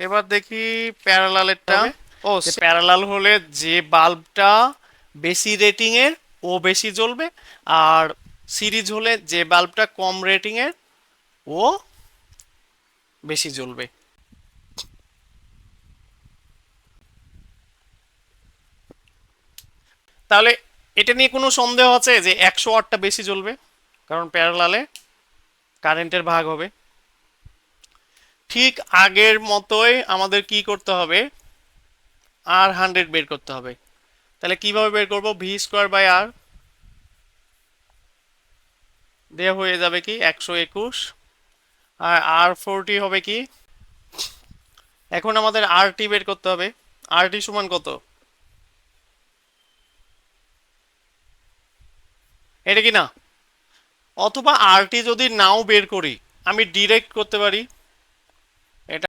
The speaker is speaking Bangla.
এবার দেখি প্যারালালেরটা? ও প্যারালাল হলে যে বাল্বটা বেশি রেটিং এর ও বেশি জ্বলবে। আর সিরিজ হলে যে বাল্বটা কম রেটিং এর ও বেশি জ্বলবে। তাহলে এটা নিয়ে কোনো সন্দেহ আছে যে একশো ওয়াটটা বেশি জ্বলবে? কারণ প্যারালালে কারেন্টের ভাগ হবে। ঠিক আগের মতোই আমাদের কি করতে হবে? আর হান্ড্রেড বের করতে হবে। তাহলে কীভাবে বের করব? ভি স্কোয়ার বাই আর দেওয়া হয়ে যাবে কি? একশো একুশ। আর আর ফোরটি হবে কি? এখন আমাদের আর টি বের করতে হবে। আর টি সমান কত? এটা কি না? অথবা আরটি যদি নাও বের করি, আমি ডিরেক্ট করতে পারি।